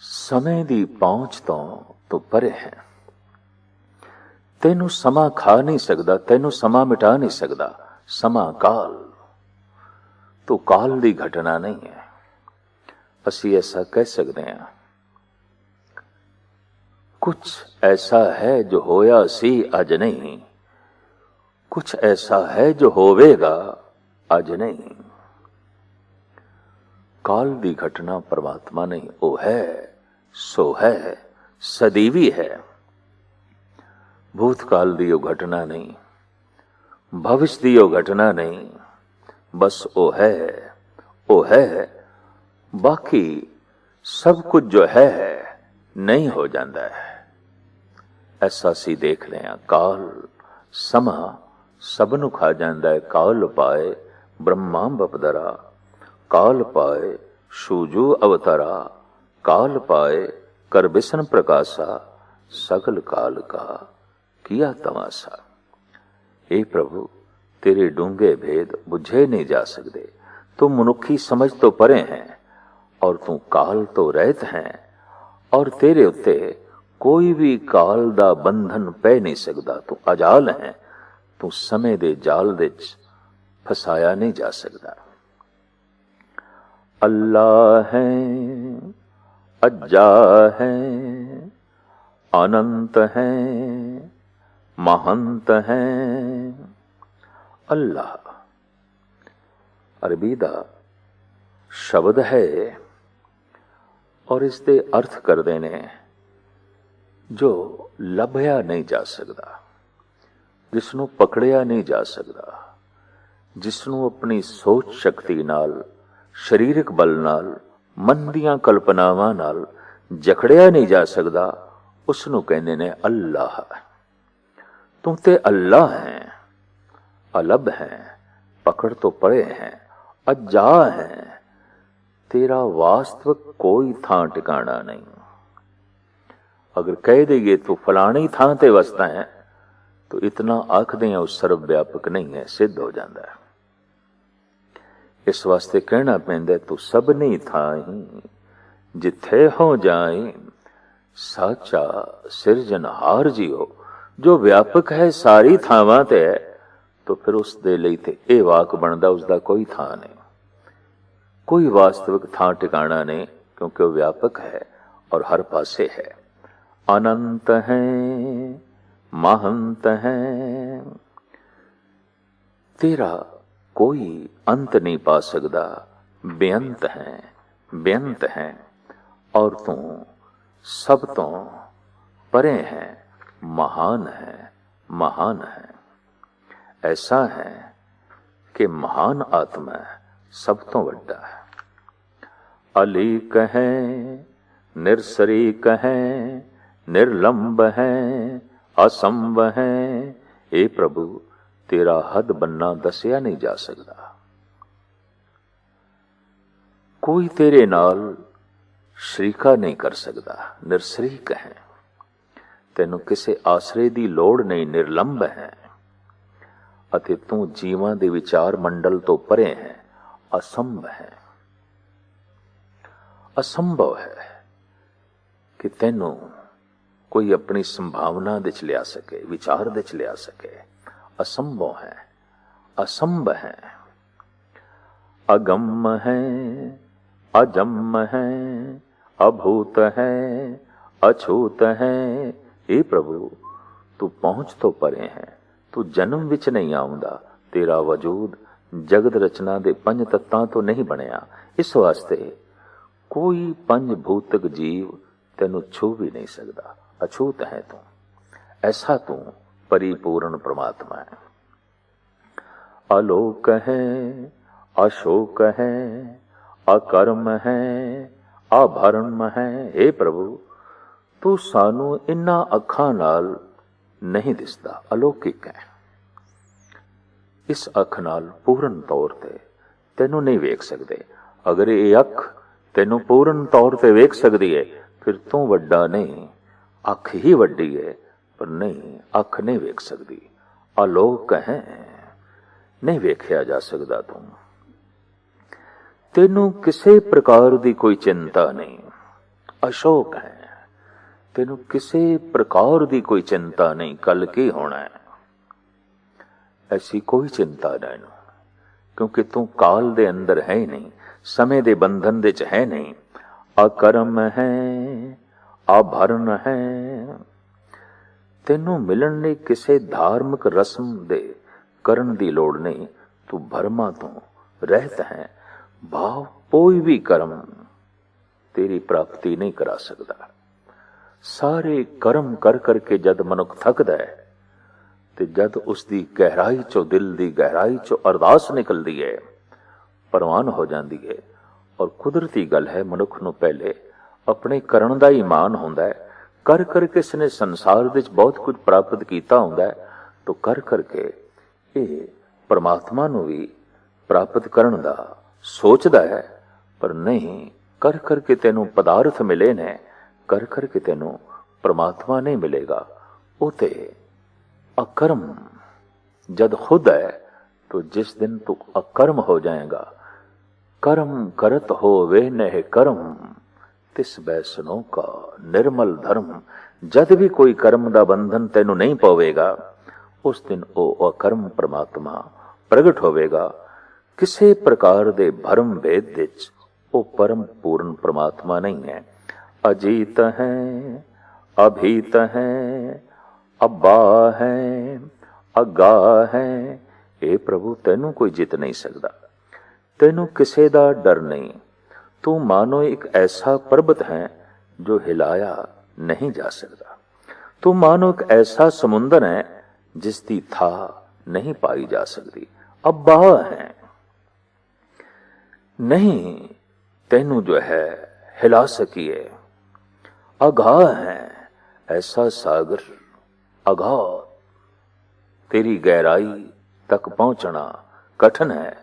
ਸਮੇਂ ਦੀ ਪਹੁੰਚ ਤੋਂ ਤੂੰ ਪਰੇ ਹੈ। ਤੈਨੂੰ ਸਮਾਂ ਖਾ ਨਹੀਂ ਸਕਦਾ। ਤੈਨੂੰ ਸਮਾਂ ਮਿਟਾ ਨਹੀਂ ਸਕਦਾ। ਸਮਾਂ ਕਾਲ। ਤੂੰ ਕਾਲ ਦੀ ਘਟਨਾ ਨਹੀਂ ਹੈ। ਅਸੀਂ ਐਸਾ ਕਹਿ ਸਕਦੇ ਹਾਂ। ਕੁਝ ਐਸਾ ਹੈ ਜੋ ਹੋਇਆ ਸੀ ਅੱਜ ਨਹੀਂ। ਕੁਝ ਐਸਾ ਹੈ ਜੋ ਹੋਵੇਗਾ ਅੱਜ ਨਹੀਂ। ਕਾਲ ਦੀ ਘਟਨਾ ਪਰਮਾਤਮਾ ਨਹੀਂ, ਉਹ ਹੈ, ਸੋ ਹੈ, ਸਦੀਵੀ ਹੈ। ਭੂਤਕਾਲ ਦੀ ਉਹ ਘਟਨਾ ਨਹੀਂ, ਭਵਿਸ਼ ਦੀ ਉਹ ਘਟਨਾ ਨਹੀਂ, ਬਸ ਉਹ ਹੈ ਉਹ ਹੈ, ਬਾਕੀ ਸਭ ਕੁਝ ਜੋ ਹੈ, ਨਹੀਂ ਹੋ ਜਾਂਦਾ ਹੈ। ਐਸਾ ਸੀ ਦੇਖ ਰਹੇ ਹਾਂ ਕਾਲ ਸਮਾਂ ਸਭ ਨੂੰ ਖਾ ਜਾਂਦਾ ਹੈ ਕਾਲ ਪਾਏ ਬ੍ਰਹਮਾ ਬਪਦਰਾ ਕਾਲ ਪਾਏ ਸੂਜੂ ਅਵਤਾਰਾ ਕਾਲ ਪਾਏ ਕਰ ਬਿਸ਼ਨ ਪ੍ਰਕਾਸ਼ਾ ਸਗਲ ਕਾਲ ਕਾ ਕੀਆ ਤਮਾਸਾ हे ਪ੍ਰਭੂ ਤੇਰੇ ਡੂੰਘੇ ਭੇਦ ਬੁਝੇ ਨਹੀਂ ਜਾ ਸਕਦੇ ਤੂੰ ਮਨੁੱਖੀ ਸਮਝ ਤੋਂ ਪਰੇ ਹੈ ਔਰ ਤੂੰ ਕਾਲ ਤੋਂ ਰਹਿਤ ਹੈ ਔਰ ਤੇਰੇ ਉੱਤੇ ਕੋਈ ਵੀ ਕਾਲ ਦਾ ਬੰਧਨ ਪੈ ਨਹੀਂ ਸਕਦਾ ਤੂੰ ਅਜਾਲ ਹੈ ਤੂੰ ਸਮੇਂ ਦੇ ਜਾਲ ਵਿੱਚ ਫਸਾਇਆ ਨਹੀਂ ਜਾ ਸਕਦਾ ਅੱਲਾ ਹੈ ਅੱਜਾ ਹੈ ਅਨੰਤ ਹੈ ਮਹੰਤ ਹੈ ਅੱਲਾ ਅਰਬੀ ਦਾ ਸ਼ਬਦ ਹੈ ਔਰ ਇਸ ਦੇ ਅਰਥ ਕਰਦੇ ਨੇ ਜੋ ਲੱਭਿਆ ਨਹੀਂ ਜਾ ਸਕਦਾ ਜਿਸ ਨੂੰ ਪਕੜਿਆ ਨਹੀਂ ਜਾ ਸਕਦਾ ਜਿਸ ਨੂੰ ਆਪਣੀ ਸੋਚ ਸ਼ਕਤੀ ਨਾਲ, ਸਰੀਰਕ ਬਲ ਨਾਲ, ਮਨ ਦੀਆਂ ਕਲਪਨਾਵਾਂ ਨਾਲ ਜਕੜਿਆ ਨਹੀਂ ਜਾ ਸਕਦਾ ਉਸ ਨੂੰ ਕਹਿੰਦੇ ਨੇ ਅੱਲਾਹ। ਤੂੰ ਤੇ ਅੱਲਾਹ ਹੈ, ਅਲਬ ਹੈ, ਪਕੜ ਤੋਂ ਪਰੇ ਹੈ, ਅਜਾ ਹੈ, ਤੇਰਾ ਵਾਸਤਵਿਕ ਕੋਈ ਥਾਂ ਟਿਕਾਣਾ ਨਹੀਂ। ਅਗਰ ਕਹਿ ਦੇਈਏ ਤੂੰ ਫਲਾਣੀ ਥਾਂ ਤੇ ਵਸਦਾ ਹੈ तो इतना आखदे हैं उस सर्व व्यापक नहीं है सिद्ध हो जाता है इस वास्ते कहना पैंदा तू सब नहीं था ही जिथे हो जाए साचा सिरजनहार जियो ਜੋ ਵਿਆਪਕ ਹੈ ਸਾਰੀ ਥਾਵਾਂ ਤੇ ਹੈ ਤਾਂ ਫਿਰ ਉਸ ਦੇ ਲਈ ਤੇ ਇਹ ਵਾਕ ਬਣਦਾ ਉਸ ਦਾ ਕੋਈ ਥਾਂ ਨਹੀਂ ਕੋਈ ਵਾਸਤਵਿਕ ਥਾਂ ਟਿਕਾਣਾ ਨਹੀਂ ਕਿਉਂਕਿ ਉਹ ਵਿਆਪਕ ਹੈ ਔਰ ਹਰ ਪਾਸੇ ਹੈ ਅਨੰਤ ਹੈ ਮਹੰਤ ਹੈ ਤੇਰਾ ਕੋਈ ਅੰਤ ਨਹੀਂ ਪਾ ਸਕਦਾ ਬੇਅੰਤ ਹੈ ਬੇਅੰਤ ਹੈ ਔਰ ਤੂੰ ਸਭ ਤੋਂ ਪਰੇ ਹੈ ਮਹਾਨ ਹੈ ਮਹਾਨ ਹੈ ਐਸਾ ਹੈ ਕਿ ਮਹਾਨ ਆਤਮਾ ਸਭ ਤੋਂ ਵੱਡਾ ਹੈ ਅਲੀਕ ਹੈ ਨਿਰਸਰੀਕ ਹੈ ਨਿਰਲੰਬ ਹੈ, ਅਸੰਭ ਹੈ। ਇਹ ਪ੍ਰਭੂ, ਤੇਰਾ ਹੱਦ ਬੰਨਾ ਦੱਸਿਆ ਨਹੀਂ ਜਾ ਸਕਦਾ। ਕੋਈ ਤੇਰੇ ਨਾਲ ਸ਼ਰੀਕਾ ਨਹੀਂ ਕਰ ਸਕਦਾ, ਨਿਰਸਰੀਕ ਹੈ। ਤੈਨੂੰ ਕਿਸੇ ਆਸਰੇ ਦੀ ਲੋੜ ਨਹੀਂ, ਨਿਰਲੰਬ ਹੈ। ਅਤੇ ਤੂੰ ਜੀਵਾਂ ਦੇ ਵਿਚਾਰ ਮੰਡਲ ਤੋਂ ਪਰੇ ਹੈ ਅਸੰਭਵ ਹੈ। ਅਸੰਭਵ ਹੈ ਕਿ ਤੈਨੂੰ ਕੋਈ ਆਪਣੀ ਸੰਭਾਵਨਾ ਦੇ ਚ ਲਿਆ ਸਕੇ, ਵਿਚਾਰ ਦੇ ਚ ਲਿਆ ਸਕੇ। ਅਸੰਭਵ ਹੈ ਅਸੰਭ ਹੈ। ਅਗੰਮ ਹੈ, ਅਜਮ ਹੈ, ਅਭੂਤ ਹੈ, ਅਛੂਤ ਹੈ। ਇਹ ਪ੍ਰਭੂ, ਤੂੰ ਪਹੁੰਚ ਤੋਂ ਪਰੇ ਹੈ, ਤੂੰ ਜਨਮ ਵਿੱਚ ਨਹੀਂ ਆਉਂਦਾ। ਤੇਰਾ ਵਜੂਦ ਜਗਤ ਰਚਨਾ ਦੇ ਪੰਜ ਤੱਤਾਂ ਤੋਂ ਨਹੀਂ ਬਣਿਆ। ਇਸ ਵਾਸਤੇ ਕੋਈ ਪੰਜ ਭੂਤਕ ਜੀਵ ਤੈਨੂੰ ਛੂ ਵੀ ਨਹੀਂ ਸਕਦਾ। ਅਛੂਤ ਹੈ ਤੂੰ ਐਸਾ ਤੂੰ ਪਰਿਪੂਰਨ ਪ੍ਰਮਾਤਮਾ ਹੈ ਅਲੋਕ ਹੈ ਅਸ਼ੋਕ ਹੈ ਅਕਰਮ ਹੈ ਆਭਰਮ ਹੈ हे ਪ੍ਰਭੂ ਤੂੰ ਸਾਨੂੰ ਇਨ੍ਹਾਂ ਅੱਖਾਂ ਨਾਲ ਨਹੀਂ ਦਿਸਦਾ ਅਲੌਕਿਕ ਹੈ ਇਸ ਅੱਖ ਨਾਲ ਪੂਰਨ ਤੌਰ ਤੇ ਤੈਨੂੰ ਨਹੀਂ ਵੇਖ ਸਕਦੇ ਅਗਰ ਇਹ ਅੱਖ ਤੈਨੂੰ ਪੂਰਨ ਤੌਰ ਤੇ ਵੇਖ ਸਕਦੀ ਹੈ ਫਿਰ ਤੂੰ ਵੱਡਾ ਨਹੀਂ ਅੱਖ ਹੀ ਵੱਡੀ ਹੈ ਪਰ ਨਹੀਂ, ਅੱਖ ਨਹੀਂ ਵੇਖ ਸਕਦੀ। ਅਲੋਕ ਹੈ ਨਹੀਂ ਵੇਖਿਆ ਜਾ ਸਕਦਾ ਤੂੰ। ਤੈਨੂੰ ਕਿਸੇ ਪ੍ਰਕਾਰ ਦੀ ਕੋਈ ਚਿੰਤਾ ਨਹੀਂ। ਅਸ਼ੋਕ ਹੈ। ਤੈਨੂੰ ਕਿਸੇ ਪ੍ਰਕਾਰ ਦੀ ਕੋਈ ਚਿੰਤਾ ਨਹੀਂ, ਕੱਲ ਕੀ ਹੋਣਾ ਹੈ? ਐਸੀ ਕੋਈ ਚਿੰਤਾ ਨਹੀਂ ਕਿਉਂਕਿ ਤੂੰ ਕਾਲ ਦੇ ਅੰਦਰ ਹੈ ਹੀ ਨਹੀਂ, ਸਮੇਂ ਦੇ ਬੰਧਨ ਦੇ ਚ ਹੈ ਨਹੀਂ। ਅਕਰਮ ਹੈ। ਆਭਰਨ ਹੈ। ਤੈਨੂੰ ਮਿਲਣ ਲਈ ਕਿਸੇ ਧਾਰਮਿਕ ਰਸਮ ਦੇ ਕਰਨ ਦੀ ਲੋੜ ਨਹੀਂ। ਤੂੰ ਭਰਮਾ ਤੋਂ ਰਹਿਤ ਹੈ। ਭਾਵ ਕੋਈ ਵੀ ਕਰਮ ਤੇਰੀ ਪ੍ਰਾਪਤੀ ਨਹੀਂ ਕਰਾ ਸਕਦਾ। ਸਾਰੇ ਕਰਮ ਕਰ ਕਰਕੇ ਜਦ ਮਨੁੱਖ ਥੱਕਦਾ ਹੈ ਤੇ ਜਦ ਉਸ ਦੀ ਗਹਿਰਾਈ ਚੋਂ, ਦਿਲ ਦੀ ਗਹਿਰਾਈ ਚੋਂ ਅਰਦਾਸ ਨਿਕਲਦੀ ਹੈ, ਪ੍ਰਵਾਨ ਹੋ ਜਾਂਦੀ ਹੈ ਔਰ ਕੁਦਰਤੀ ਗੱਲ ਹੈ ਮਨੁੱਖ ਨੂੰ ਪਹਿਲੇ ਆਪਣੇ ਕਰਨ ਦਾ ਮਾਨ ਹੁੰਦਾ ਹੈ। ਕਰ ਕਰਕੇ ਇਸ ਨੇ ਸੰਸਾਰ ਵਿੱਚ ਬਹੁਤ ਕੁਝ ਪ੍ਰਾਪਤ ਕੀਤਾ ਹੁੰਦਾ ਹੈ। ਤੋ ਕਰ ਕਰਕੇ ਇਹ ਪਰਮਾਤਮਾ ਨੂੰ ਵੀ ਪ੍ਰਾਪਤ ਕਰਨ ਦਾ ਸੋਚਦਾ ਹੈ। ਪਰ ਨਹੀਂ, ਕਰ ਕਰਕੇ ਤੈਨੂੰ ਪਦਾਰਥ ਮਿਲੇ ਨੇ, ਕਰ ਕਰਕੇ ਤੈਨੂੰ ਪਰਮਾਤਮਾ ਨਹੀਂ ਮਿਲੇਗਾ। ਉਹ ਤੇ ਅਕਰਮ ਜਦ ਖੁਦ ਹੈ, ਤੋ ਜਿਸ ਦਿਨ ਤੂੰ ਅਕਰਮ ਹੋ ਜਾਏਗਾ। ਕਰਮ ਕਰਤ ਹੋਵੇ ਨਹਿ ਕਰਮ। ਤਿਸ ਬੈਸਨੋ ਕਾ ਨਿਰਮਲ ਧਰਮ? ਜਦ ਵੀ ਕੋਈ ਕਰਮ ਦਾ ਬੰਧਨ ਤੈਨੂੰ ਨਹੀਂ ਪਵੇਗਾ, ਉਸ ਦਿਨ ਉਹ ਅਕਰਮ ਪ੍ਰਮਾਤਮਾ ਪ੍ਰਗਟ ਹੋਵੇਗਾ। ਕਿਸੇ ਪ੍ਰਕਾਰ ਦੇ ਭਰਮ ਭੇਦ ਵਿੱਚ ਉਹ ਪਰਮ ਪੂਰਨ ਪ੍ਰਮਾਤਮਾ ਨਹੀਂ ਹੈ। ਅਜੀਤ ਹੈ, ਅਭੀਤ ਹੈ, ਅੱਬਾ ਹੈ, ਅਗਾ ਹੈ, ਇਹ ਪ੍ਰਭੂ ਤੈਨੂੰ ਕੋਈ ਜਿੱਤ ਨਹੀਂ ਸਕਦਾ। ਤੈਨੂੰ ਕਿਸੇ ਦਾ ਡਰ ਨਹੀਂ। ਤੂੰ ਮਾਨੋ ਇੱਕ ਐਸਾ ਪਰਬਤ ਹੈ ਜੋ ਹਿਲਾਇਆ ਨਹੀਂ ਜਾ ਸਕਦਾ ਤੂੰ ਮਾਨੋ ਇੱਕ ਐਸਾ ਸਮੁੰਦਰ ਹੈ ਜਿਸ ਦੀ ਥਾ ਨਹੀਂ ਪਾਈ ਜਾ ਸਕਦੀ ਅੱਬਾ ਹੈ ਨਹੀਂ ਤੈਨੂੰ ਜੋ ਹੈ ਹਿਲਾ ਸਕੀਏ ਅਗਾ ਹੈ ਐਸਾ ਸਾਗਰ ਅਗਾ ਤੇਰੀ ਗਹਿਰਾਈ ਤੱਕ ਪਹੁੰਚਣਾ ਕਠਨ ਹੈ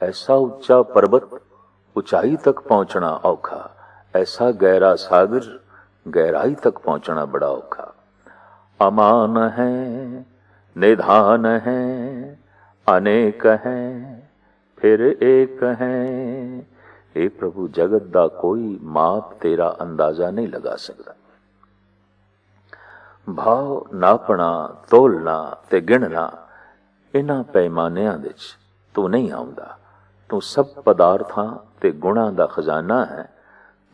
ਐਸਾ ਉੱਚਾ ਪਰਬਤ ਉਚਾਈ ਤੱਕ ਪਹੁੰਚਣਾ ਔਖਾ। ਐਸਾ ਗਹਿਰਾ ਸਾਗਰ ਗਹਿਰਾਈ ਤੱਕ ਪਹੁੰਚਣਾ ਬੜਾ ਔਖਾ। ਅਮਾਨ ਹੈ, ਨਿਧਾਨ ਹੈ, ਅਨੇਕ ਹੈ, ਫਿਰ ਏਕ ਹੈ। ਇਹ ਪ੍ਰਭੂ, ਜਗਤ ਦਾ ਕੋਈ ਮਾਪ ਤੇਰਾ ਅੰਦਾਜ਼ਾ ਨਹੀਂ ਲਗਾ ਸਕਦਾ। ਭਾਵ ਨਾਪਣਾ, ਤੋਲਣਾ ਤੇ ਗਿਣਨਾ ਇਹਨਾਂ ਪੈਮਾਨਿਆਂ ਵਿੱਚ ਤੂੰ ਨਹੀਂ ਆਉਂਦਾ। ਤੂੰ ਸਭ ਪਦਾਰਥਾਂ ਤੇ ਗੁਣਾਂ ਦਾ ਖਜ਼ਾਨਾ ਹੈ,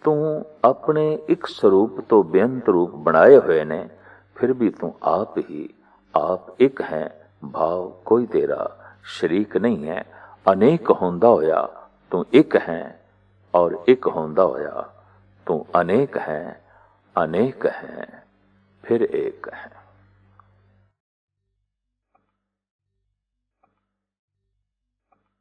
ਤੂੰ ਆਪਣੇ ਇੱਕ ਸਰੂਪ ਤੋਂ ਬੇਅੰਤ ਰੂਪ ਬਣਾਏ ਹੋਏ ਨੇ, ਫਿਰ ਵੀ ਤੂੰ ਆਪ ਹੀ, ਆਪ ਇੱਕ ਹੈ, ਭਾਵ ਕੋਈ ਤੇਰਾ ਸ਼ਰੀਕ ਨਹੀਂ ਹੈ। ਅਨੇਕ ਹੁੰਦਾ ਹੋਇਆ ਤੂੰ ਇੱਕ ਹੈ ਔਰ ਇੱਕ ਹੁੰਦਾ ਹੋਇਆ ਤੂੰ ਅਨੇਕ ਹੈ ਅਨੇਕ ਹੈ, ਫਿਰ ਇੱਕ ਹੈ।